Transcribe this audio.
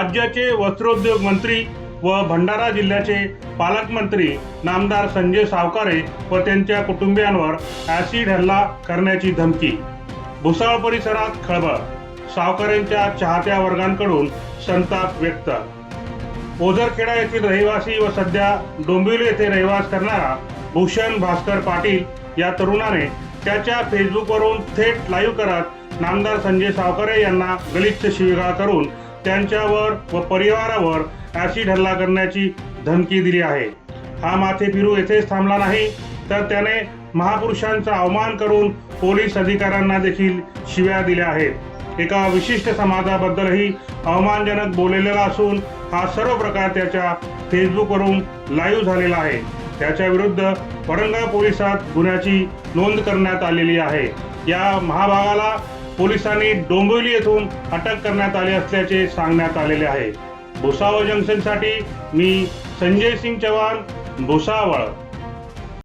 राज्याचे वस्त्रोद्योग मंत्री व भंडारा जिल्ह्याचे पालकमंत्री नामदार संजय सावकारे व त्यांच्या कुटुंबियांवर ॲसिड हल्ला करण्याची धमकी. भुसावळ परिसरात खळबळ सावकारेंच्या चाहत्या वर्गांकडून संताप व्यक्त. ओझरखेडा येथील रहिवासी व सध्या डोंबिवली येथे रहिवास करणारा भूषण भास्कर पाटील या तरुणाने त्याच्या फेसबुकवरून थेट लाईव्ह करत नामदार संजय सावकारे यांना गलिच्छ शिवीगाळ करून त्यांच्यावर व परिवारावर ॲसिड हल्ला करण्याची धमकी दिली आहे. हा माथे फिरू येथेच थांबला नाही तर त्याने महापुरुषांचा अवमान करून पोलीस अधिकाऱ्यांना देखील शिव्या दिल्या आहेत. एका विशिष्ट समाजाबद्दलही अवमानजनक बोललेला असून हा सर्व प्रकार त्याच्या फेसबुकवरून लाईव्ह झालेला आहे. त्याच्या विरुद्ध वरंगा पोलिसात गुन्ह्याची नोंद करण्यात आलेली आहे. या महाभागाला पोलिसांनी डोंबिवली येथून अटक करण्यात आली असल्याचे सांगण्यात आलेले आहे. भुसावळ जंक्शनसाठी मी संजय सिंग चव्हाण भुसावळ.